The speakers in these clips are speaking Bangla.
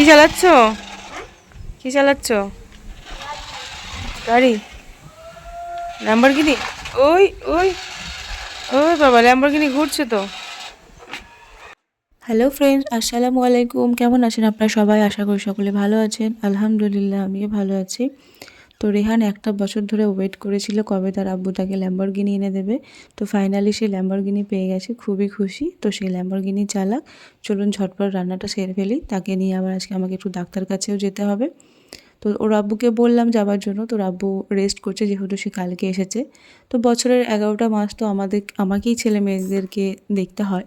কি চালাচ্ছ? কি চালাচ্ছ? গাড়ি। ল্যাম্বরগিনি ওই ওই ওই বাবা ল্যাম্বরগিনি ঘুরছে তো। হ্যালো ফ্রেন্ডস আসসালামু আলাইকুম। কেমন আছেন আপনারা সবাই? আশা করি সকলে ভালো আছেন। আলহামদুলিল্লাহ, আমিও ভালো আছি। তো রেহান একটা বছর ধরে ওয়েট করেছিল কবে তার আব্বু তাকে ল্যাম্বরগিনি এনে দেবে। তো ফাইনালি সে ল্যাম্বরগিনি পেয়ে গেছে, খুবই খুশি। তো সেই ল্যাম্বরগিনি চালাক, চলুন ঝটপট রান্নাটা সেরে ফেলি। তাকে নিয়ে আবার আজকে আমাকে একটু ডাক্তার কাছেও যেতে হবে। তো ওর আব্বুকে বললাম যাবার জন্য তোর আব্বু রেস্ট করছে যেহেতু সে কালকে এসেছে। তো বছরের এগারোটা মাস তো আমাদের, আমাকেই ছেলে মেয়েদেরকে দেখতে হয়।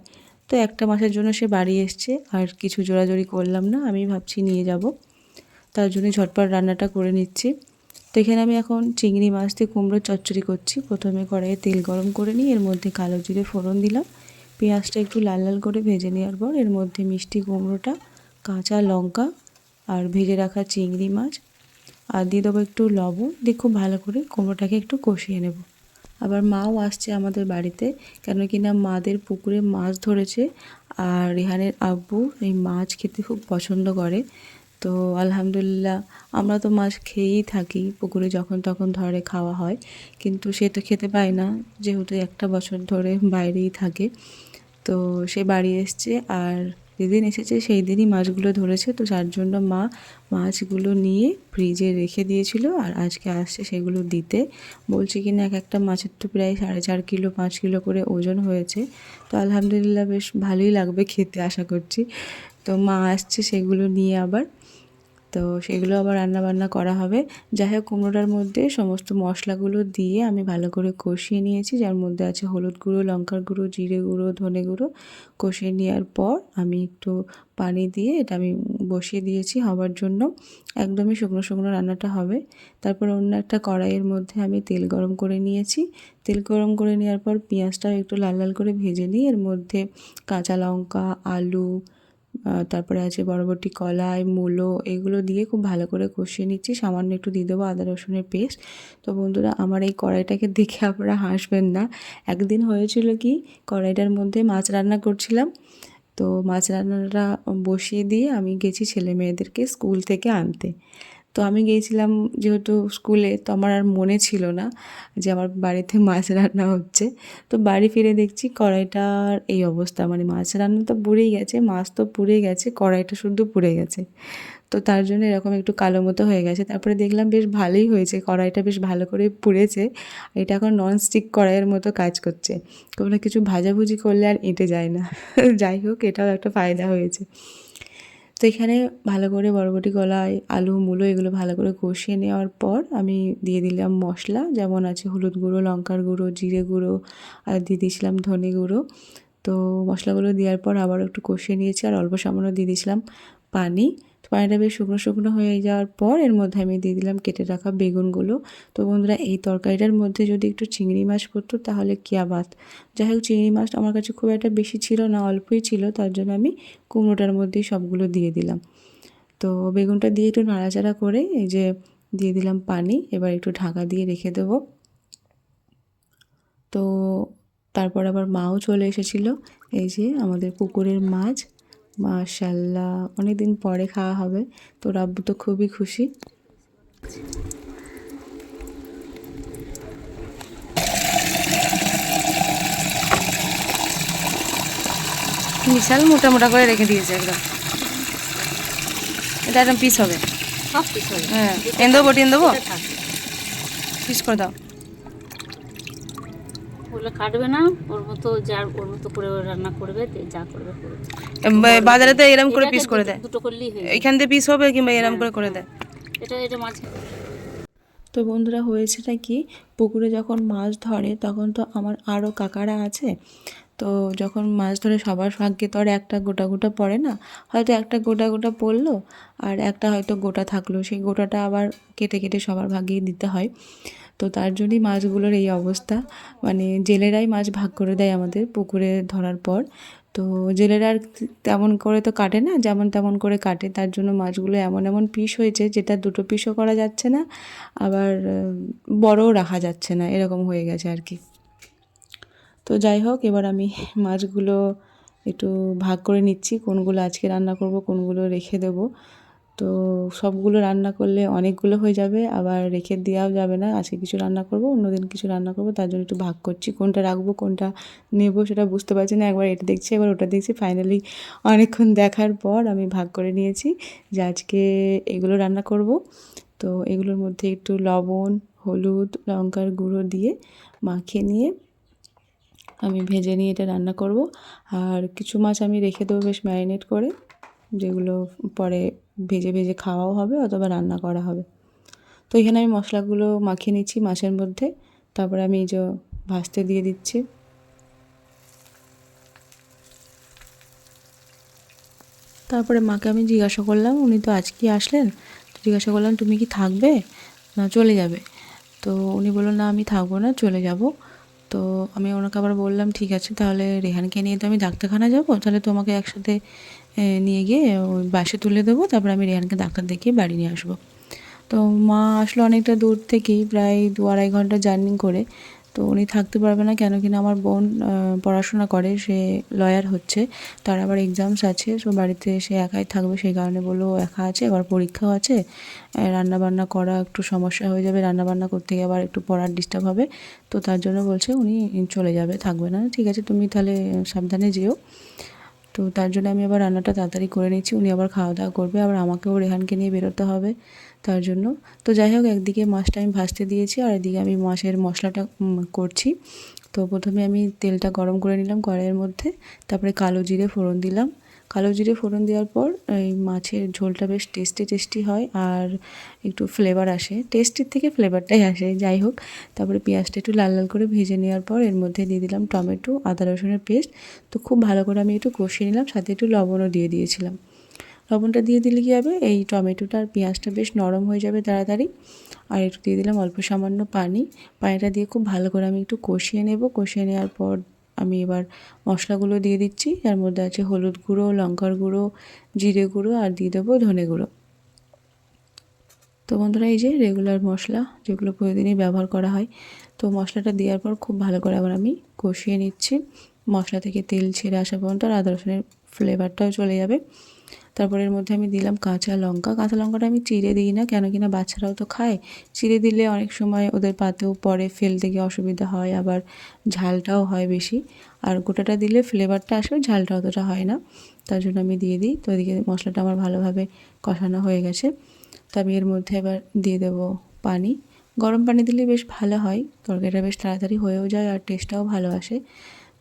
তো একটা মাসের জন্য সে বাড়ি এসছে, আর কিছু জোরাজোরি করলাম না, আমি ভাবছি নিয়ে যাব। তার জন্য ঝটপট রান্নাটা করে নিচ্ছি। তো এখানে আমি এখন চিংড়ি মাছ দিয়ে কুমড়ো চচ্চড়ি করছি। প্রথমে কড়াইয়ে তেল গরম করে নিই এর মধ্যে কালো জিরে ফোড়ন দিলাম। পেঁয়াজটা একটু লাল লাল করে ভেজে নেওয়ার পর এর মধ্যে মিষ্টি কুমড়োটা, কাঁচা লঙ্কা আর ভেজে রাখা চিংড়ি মাছ। আর দিয়ে দেবো একটু লবণ, দিয়ে খুব ভালো করে কুমড়োটাকে একটু কষিয়ে নেব। আবার মাও আসছে আমাদের বাড়িতে, কেন কি না মাদের পুকুরে মাছ ধরেছে। আর রেহানের আব্বু এই মাছ খেতে খুব পছন্দ করে। তো আলহামদুলিল্লাহ আমরা তো মাছ খেয়েই থাকি পুকুরে যখন তখন ধরে খাওয়া হয়। কিন্তু সে তো খেতে পায় না, যেহেতু একটা বছর ধরে বাইরেই থাকে। তো সে বাড়ি এসছে আর যেদিন এসেছে সেই দিনই মাছগুলো ধরেছে। তো যার জন্য মা মাছগুলো নিয়ে ফ্রিজে রেখে দিয়েছিল আর আজকে আসছে সেগুলো দিতে। বলছে কি না, এক একটা মাছের তো প্রায় সাড়ে চার কিলো, পাঁচ কিলো করে ওজন হয়েছে। তো আলহামদুলিল্লাহ বেশ ভালোই লাগবে খেতে, আশা করছি। তো মা আসছে সেগুলো নিয়ে আবার। তো সেগুলো আবার রান্না বান্না করা হবে। যাই হোক, কুমড়োটার মধ্যে সমস্ত মশলাগুলো দিয়ে আমি ভালো করে কষিয়ে নিয়েছি। যার মধ্যে আছে হলুদ গুঁড়ো, লঙ্কার গুঁড়ো, জিরে গুঁড়ো, ধনে গুঁড়ো। কষিয়ে নেওয়ার পর আমি একটু পানি দিয়ে এটা আমি বসিয়ে দিয়েছি হওয়ার জন্য। একদমই শুকনো শুকনো রান্নাটা হবে। তারপর অন্য একটা কড়াইয়ের মধ্যে আমি তেল গরম করে নিয়েছি। তেল গরম করে নেওয়ার পর পেঁয়াজটাও একটু লাল লাল করে ভেজে নিই। এর মধ্যে কাঁচা লঙ্কা, আলু তারপরে আছে বরবটি, কলাই, মূলো, এগুলো দিয়ে খুব ভালো করে কষিয়ে নিচ্ছি। সামান্য একটু দিয়ে দেবো আদা রসুনের পেস্ট। তো বন্ধুরা, আমার এই কড়াইটাকে দেখে আপনারা হাসবেন না। একদিন হয়েছিল কি, কড়াইটার মধ্যে মাছ রান্না করছিলাম। তো মাছ রান্নাটা বসিয়ে দিয়ে আমি গেছি ছেলে মেয়েদেরকে স্কুল থেকে আনতে। তো আমি গিয়েছিলাম যেহেতু স্কুলে, তো আমার আর মনে ছিল না যে আমার বাড়িতে মাছ রান্না হচ্ছে। তো বাড়ি ফিরে দেখছি কড়াইটার এই অবস্থা মানে মাছ রান্না তো পুড়েই গেছে, মাছ তো পুড়ে গেছে, কড়াইটা শুধু পুড়ে গেছে। তো তার জন্য এরকম একটু কালো মতো হয়ে গেছে। তারপরে দেখলাম বেশ ভালোই হয়েছে, কড়াইটা বেশ ভালো করে পুড়েছে। এটা এখন নন স্টিক কড়াইয়ের মতো কাজ করছে। কোনো কিছু ভাজাভুজি করলে আর এঁটে যায় না। যাই হোক, এটাও একটা ফায়দা হয়েছে। তো এখানে ভালো করে বরবটি কলাই আলু, মূলো এগুলো ভালো করে কষিয়ে নেওয়ার পর আমি দিয়ে দিলাম মশলা। যেমন আছে হলুদ গুঁড়ো, লঙ্কার গুঁড়ো, জিরে গুঁড়ো আর দিয়ে দিয়েছিলাম ধনে গুঁড়ো। তো মশলাগুলো দেওয়ার পর আবার একটু কষিয়ে নিয়েছি আর অল্প সামান্য দিয়ে দিয়েছিলাম পানি। পানিটা বেশ শুকনো শুকনো হয়ে যাওয়ার পর এর মধ্যে আমি দিয়ে দিলাম কেটে রাখা বেগুনগুলো। তো বন্ধুরা, এই তরকারিটার মধ্যে যদি একটু চিংড়ি মাছ পড়তো তাহলে কি আবাদ? যাই হোক, চিংড়ি মাছটা আমার কাছে খুব একটা বেশি ছিল না, অল্পই ছিল, তার জন্য আমি কুমড়োটার মধ্যেই সবগুলো দিয়ে দিলাম। তো বেগুনটা দিয়ে একটু নাড়াচাড়া করে এই যে দিয়ে দিলাম পানি, এবার একটু ঢাকা দিয়ে রেখে দেবো। তো তারপর আবার মাও চলে এসেছিল, এই যে আমাদের পুকুরের মাছ। মাশাল্লাহ অনেক দিন পরে খাওয়া হবে। তো রাব্বু তো খুবই খুশি। বিশাল মোটা মোটা করে রেখে দিয়েছে একদম। এটা একদম পিস হবে। সব কিছু হবে। হ্যাঁ টেন দেবো টেন দেবো? পিস করে দাও। ওগুলো কাটবে না ওর মতো যার ওর মতো করে ও রান্না করবে যা করবে করবে। বাজারে তো এরম করে পিস করে দেয়? দুটো করলেই হয়ে এখান এইখান দিয়ে পিস হবে কিংবা এরম করে করে দেয়? এটা এটা মাছ তো বন্ধুরা হয়েছেটা কি? পুকুরে যখন মাছ ধরে তখন তো আমার আরও কাকারা আছে। তো যখন মাছ ধরে সবার ভাগ্যে তো আর একটা গোটা গোটা পড়ে না, হয়তো একটা গোটা গোটা পড়ল আর একটা হয়তো গোটা থাকল, সেই গোটাটা আবার কেটে কেটে সবার ভাগ্যেই দিতে হয়। তো তার জন্যই মাছগুলোর এই অবস্থা মানে জেলেরাই মাছ ভাগ করে দেয় আমাদের পুকুরে ধরার পর। তো জেলেরা আর তেমন করে তো কাটে না, যেমন তেমন করে কাটে, তার জন্য মাছগুলো এমন এমন পিস হয়েছে যেটা দুটো পিসও করা যাচ্ছে না, আবার বড়ও রাখা যাচ্ছে না, এরকম হয়ে গেছে আর কি। তো যাই হোক, এবার আমি মাছগুলো একটু ভাগ করে নিচ্ছি, কোনগুলো আজকে রান্না করব, কোনগুলো রেখে দেব। তো সবগুলো রান্না করলে অনেকগুলো হয়ে যাবে, আবার রেখে দেওয়াও যাবে না। আজকে কিছু রান্না করব, অন্যদিন কিছু রান্না করব, তার জন্য একটু ভাগ করছি, কোনটা রাখব, কোনটা নেব সেটা বুঝতে পারছি না। একবার এটা দেখছি, একবার ওটা দেখছি ফাইনালি অনেকক্ষণ দেখার পর আমি ভাগ করে নিয়েছি যে আজকে এগুলো রান্না করব। তো এগুলোর মধ্যে একটু লবণ, হলুদ, লঙ্কার গুঁড়ো দিয়ে মাখিয়ে নিয়ে আমি ভেজে নিয়ে এটা রান্না করব। আর কিছু মাছ আমি রেখে দেবো বেশ ম্যারিনেট করে, যেগুলো পরে ভেজে ভেজে খাওয়াও হবে অথবা রান্না করা হবে। তো এখানে আমি মশলাগুলো মাখিয়ে নিচ্ছি মাছের মধ্যে। তারপরে আমি এই যে ভাজতে দিয়ে দিচ্ছি। তারপরে মাকে আমি জিজ্ঞাসা করলাম, উনি তো আজকে আসলেন? তো জিজ্ঞাসা করলাম, তুমি কি থাকবে? না, চলে যাবে। তো উনি বলল, না, আমি থাকব না, চলে যাব। তো আমি ওনাকে আবার বললাম, ঠিক আছে, তাহলে রেহানকে নিয়ে তো আমি ডাক্তারখানা যাব। তাহলে তোমাকে একসাথে নিয়ে গিয়ে ওই বাসে তুলে দেবো। তারপর আমি রেহানকে ডাক্তার দেখিয়ে বাড়ি নিয়ে আসব। তো মা আসলো অনেকটা দূর থেকেই, প্রায় দু আড়াই ঘণ্টা জার্নি করে। তো উনি থাকতে পারবে না কেন কিনা আমার বোন পড়াশোনা করে, সে লয়ার হচ্ছে। তার আবার এক্সামস আছে, সো বাড়িতে সে একাই থাকবে, সেই কারণে বলল একা আছে আবার পরীক্ষাও আছে। রান্না বান্না করা একটু সমস্যা হয়ে যাবে রান্না বান্না করতে গিয়ে আবার একটু পড়ার ডিস্টার্ব হবে। তো তার জন্য বলছে উনি চলে যাবে, থাকবে না। ঠিক আছে, তুমি তাহলে সাবধানে যেও। তো তার জন্য আমি আবার রান্নাটা তাড়াতাড়ি করে নিচ্ছি, উনি আবার খাওয়া দাওয়া করবে, আবার আমাকেও রেহানকে নিয়ে বেরোতে হবে। তার জন্য। তো যাই হোক, একদিকে মাছটা আমি ভাজতে দিয়েছি আর এদিকে আমি মাছের মশলাটা করছি। তো প্রথমে আমি তেলটা গরম করে নিলাম কড়াইয়ের মধ্যে, তারপরে কালো জিরে ফোড়ন দিলাম। কালো জিরে ফোড়ন দেওয়ার পর এই মাছের ঝোলটা বেশ টেস্টি টেস্টি হয় আর একটু ফ্লেভার আসে। টেস্টির থেকে ফ্লেভারটাই আসে, যাই হোক। তারপরে পেঁয়াজটা একটু লাল লাল করে ভেজে নেওয়ার পর এর মধ্যে দিয়ে দিলাম টমেটো, আদা রসুনের পেস্ট। তো খুব ভালো করে আমি একটু কষিয়ে নিলাম, সাথে একটু লবণও দিয়ে দিয়েছিলাম। লবণটা দিয়ে দিলে কী হবে? এই টমেটোটা আর পেঁয়াজটা বেশ নরম হয়ে যাবে তাড়াতাড়ি। আর একটু দিয়ে দিলাম অল্প সামান্য পানি। পানিটা দিয়ে খুব ভালো করে আমি একটু কষিয়ে নেব। কষিয়ে নেওয়ার পর আমি এবার মশলাগুলো দিয়ে দিচ্ছি। যার মধ্যে আছে হলুদ গুঁড়ো, লঙ্কার গুঁড়ো, জিরে গুঁড়ো আর দিয়ে দেবো ধনে গুঁড়ো। তো বন্ধুরা, এই যে রেগুলার মশলা যেগুলো প্রতিদিনই ব্যবহার করা হয়, তো মশলাটা দেওয়ার পর খুব ভালো করে আবার আমি কষিয়ে নিচ্ছি। মশলা থেকে তেল ছেড়ে আসা পর্যন্ত আর আদা রসুনের ফ্লেভারটাও চলে যাবে। তারপর এর মধ্যে আমি দিলাম কাঁচা লঙ্কা। কাঁচা লঙ্কাটা আমি চিড়ে দিই না, কেন কিনা বাচ্চারাও তো খায়। চিড়ে দিলে অনেক সময় ওদের পাতেও পরে ফেলতে গিয়ে অসুবিধা হয়, আবার ঝালটাও হয় বেশি। আর গোটাটা দিলে ফ্লেভারটা আসবে ঝালটা অতটা হয় না। তার জন্য আমি দিয়ে দিই। তো এদিকে মশলাটা আমার ভালোভাবে কষানো হয়ে গেছে। তো আমি এর মধ্যে এবার দিয়ে দেবো পানি। গরম পানি দিলে বেশ ভালো হয়, তরকারিটা বেশ তাড়াতাড়ি হয়েও যায় আর টেস্টটাও ভালো আসে।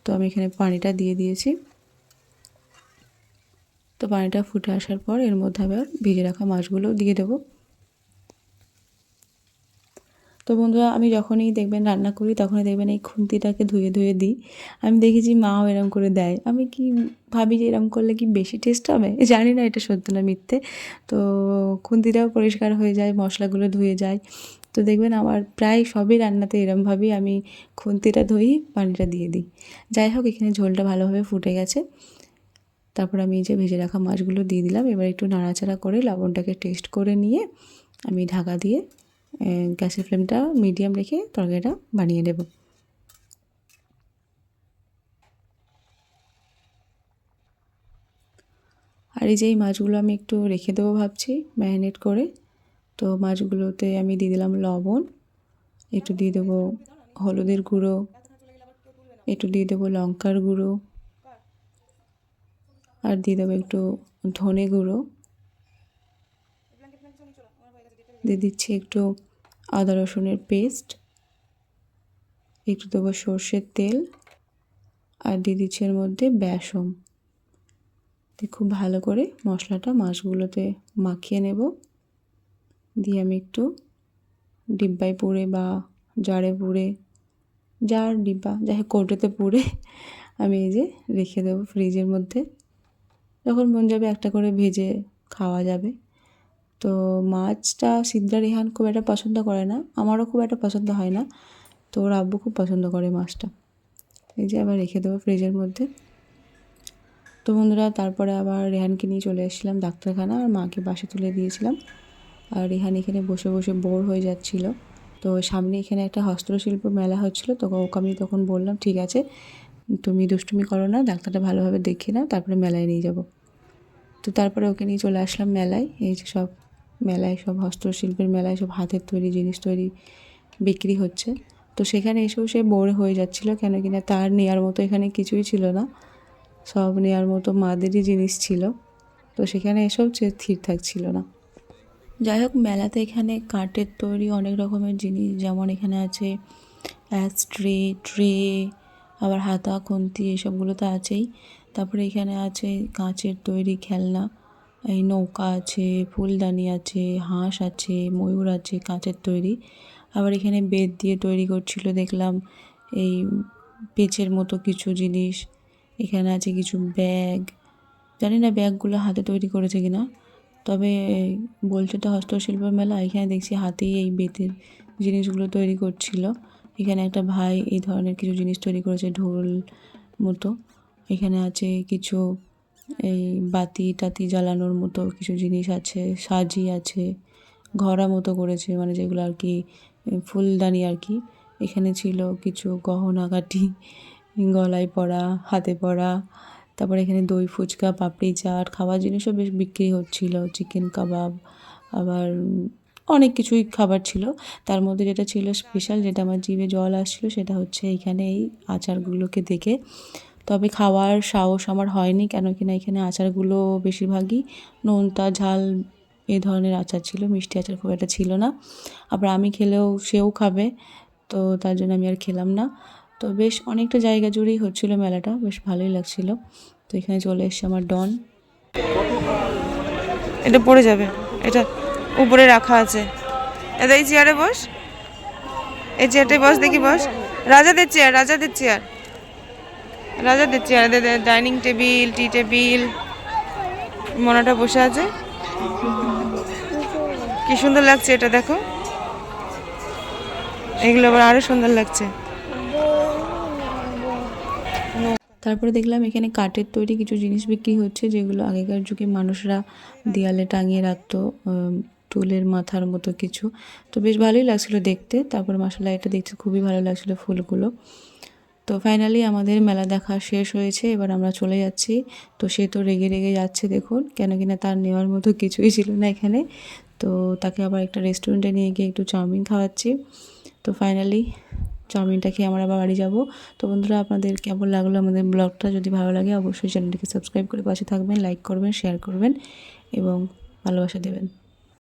তো আমি এখানে পানিটা দিয়ে দিয়েছি। তো পানিটা ফুটে আসার পর এর মধ্যে আবার ভিজে রাখা মাছগুলো দিয়ে দেবো। তো বন্ধুরা, আমি যখনই দেখবেন রান্না করি, তখনই দেখবেন এই খুন্তিটাকে ধুয়ে ধুয়ে দিই। আমি দেখেছি মাও এরম করে দেয়। আমি কি ভাবি যে এরম করলে কি বেশি টেস্ট হবে? জানি না, এটা সত্য না মিথ্যে। তো খুন্তিটাও পরিষ্কার হয়ে যায়, মশলাগুলো ধুয়ে যায়। তো দেখবেন আমার প্রায় সবই রান্নাতে এরমভাবেই আমি খুন্তিটা ধুই পানিটা দিয়ে দিই। যাই হোক, এখানে ঝোলটা ভালোভাবে ফুটে গেছে। তারপর আমি এই যে ভেজে রাখা মাছগুলো দিয়ে দিলাম। এবার একটু নাড়াচাড়া করে লবণটাকে টেস্ট করে নিয়ে আমি ঢাকা দিয়ে গ্যাসের ফ্লেমটা মিডিয়াম রেখে তরকারিটা বানিয়ে নেব। আর এই যে এই মাছগুলো আমি একটু রেখে দেবো ভাবছি ম্যারিনেট করে। তো মাছগুলোতে আমি দিয়ে দিলাম লবণ, একটু দিয়ে দেবো হলুদের গুঁড়ো, একটু দিয়ে দেবো লঙ্কার গুঁড়ো আর দিয়ে দেবো একটু ধনে গুঁড়ো। দিয়ে দিচ্ছি একটু আদা রসুনের পেস্ট। একটু দেবো সর্ষের তেল। আর দিয়ে দিচ্ছি এর মধ্যে বেসম খুব ভালো করে মশলাটা মাছগুলোতে মাখিয়ে নেব। দিয়ে আমি একটু ডিব্বায় পুড়ে বা জারে পুড়ে যার ডিব্বা, যাই হোক কৌটোতে পুড়ে আমি এই যে রেখে দেবো ফ্রিজের মধ্যে। যখন মন যাবে একটা করে ভেজে খাওয়া যাবে। তো মাছটা সিদ্ধা রেহান খুব একটা পছন্দ করে না, আমারও খুব একটা পছন্দ হয় না। তো ওর আব্বু খুব পছন্দ করে মাছটা। এই যে আবার রেখে দেবো ফ্রিজের মধ্যে। তো বন্ধুরা, তারপরে আবার রেহানকে নিয়ে চলে এসেছিলাম ডাক্তারখানা, আর মাকে বাসে তুলে দিয়েছিলাম। আর রেহান এখানে বসে বসে বোর হয়ে যাচ্ছিল। তো সামনে এখানে একটা হস্তশিল্প মেলা হচ্ছিল, তো ওকে আমি তখন বললাম, ঠিক আছে তুমি দুষ্টুমি করো না, ডাক্তারটা ভালোভাবে দেখিয়ে নাও, তারপরে মেলায় নিয়ে যাব। তো তারপরে ওকে নিয়ে চলে আসলাম মেলায়, এই যে সব মেলায়, সব হস্তশিল্পের মেলায়, সব হাতের তৈরি জিনিস তৈরি বিক্রি হচ্ছে। তো সেখানে এসেও সে বোর হয়ে যাচ্ছিল কেন কিনা তার নেওয়ার মতো এখানে কিছুই ছিল না, সব নেওয়ার মতো মাদেরই জিনিস ছিল। তো সেখানে এসেও সে স্থির থাকছিল না। যাই হোক, মেলাতে এখানে কাঠের তৈরি অনেক রকমের জিনিস, যেমন এখানে আছে অ্যাস ট্রে ট্রে আবার হাতা, খুন্তি এসবগুলো তো আছেই। তারপরে এখানে আছে কাঁচের তৈরি খেলনা, এই নৌকা আছে, ফুলদানি আছে, হাঁস আছে, ময়ূর আছে, কাঁচের তৈরি। আবার এখানে বেত দিয়ে তৈরি করছিল, দেখলাম এই পেচের মতো কিছু জিনিস। এখানে আছে কিছু ব্যাগ। জানি না ব্যাগগুলো হাতে তৈরি করেছে কিনা, তবে বলছে তো হস্তশিল্প মেলা, এখানে দেখছি হাতেই এই বেতের জিনিসগুলো তৈরি করছিল। এখানে একটা ভাই এই ধরনের কিছু জিনিস তৈরি করেছে, ঢোল মতো। এখানে আছে কিছু এই বাতি টাতি জ্বালানোর মতো কিছু জিনিস আছে, সাজি আছে ঘরা মতো করেছে মানে যেগুলো আর কি ফুলদানি আর কি। এখানে ছিল কিছু গহনা কাঠি গলায় পরা, হাতে পরা, তারপরে এখানে দই, ফুচকা, পাপড়ি, চাট খাবার জিনিসও বেশ বিক্রি হচ্ছিল, চিকেন কাবাব, আবার অনেক কিছুই খাবার ছিল। তার মধ্যে যেটা ছিল স্পেশাল যেটা আমার জিভে জল আসছিল, সেটা হচ্ছে এইখানে এই আচারগুলোকে দেখে। তবে খাওয়ার সাহস আমার হয়নি, কেন কিনা এখানে আচারগুলো বেশিরভাগই নোনতা, ঝাল এই ধরনের আচার ছিল, মিষ্টি আচার খুব একটা ছিল না। আবার আমি খেলেও সেও খাবে, তো তার জন্য আমি আর খেলাম না। তো বেশ অনেকটা জায়গা জুড়েই হচ্ছিল মেলাটা, বেশ ভালোই লাগছিল। তো এখানে চলে এসছে আমার ডন। এটা পড়ে যাবে, এটা উপরে রাখা আছে। এটা এই চেয়ারে বস। এই চেয়ারটায় বস, দেখি বস। রাজাদের চেয়ার রাজাদের চেয়ার রাজাদের চেয়ার ডাইনিং টেবিল টি টেবিল মনাটা বসে আছে। কি সুন্দর লাগছে এটা, দেখো। এগুলো আবার আরও সুন্দর লাগছে। তারপরে দেখলাম এখানে কাঠের তৈরি কিছু জিনিস বিক্রি হচ্ছে, যেগুলো আগেকার যুগে মানুষরা দেয়ালে টাঙিয়ে রাখতো টুলের মাথার মতো কিছু। তো বেশ ভালোই লাগছিল দেখতে। তারপর মশলা এটা দেখতে খুবই ভালো লাগছিল ফুলগুলো। তো ফাইনালি আমাদের মেলা দেখা শেষ হয়েছে। এবার আমরা চলে যাচ্ছি। তো সে তো রেগে রেগে যাচ্ছে দেখুন। কেন কিনা তার নেওয়ার মতো কিছুই ছিল না এখানে। তো তাকে আবার একটা রেস্টুরেন্টে নিয়ে গিয়ে একটু চাউমিন খাওয়াচ্ছি। তো ফাইনালি চাউমিনটা খেয়ে আমরা আবার বাড়ি যাব। তো বন্ধুরা, আপনাদের কেমন লাগল আমাদের ব্লগটা? যদি ভালো লাগে অবশ্যই চ্যানেলটিকে সাবস্ক্রাইব করে পাশে থাকবেন লাইক করবেন শেয়ার করবেন এবং ভালোবাসা দেবেন।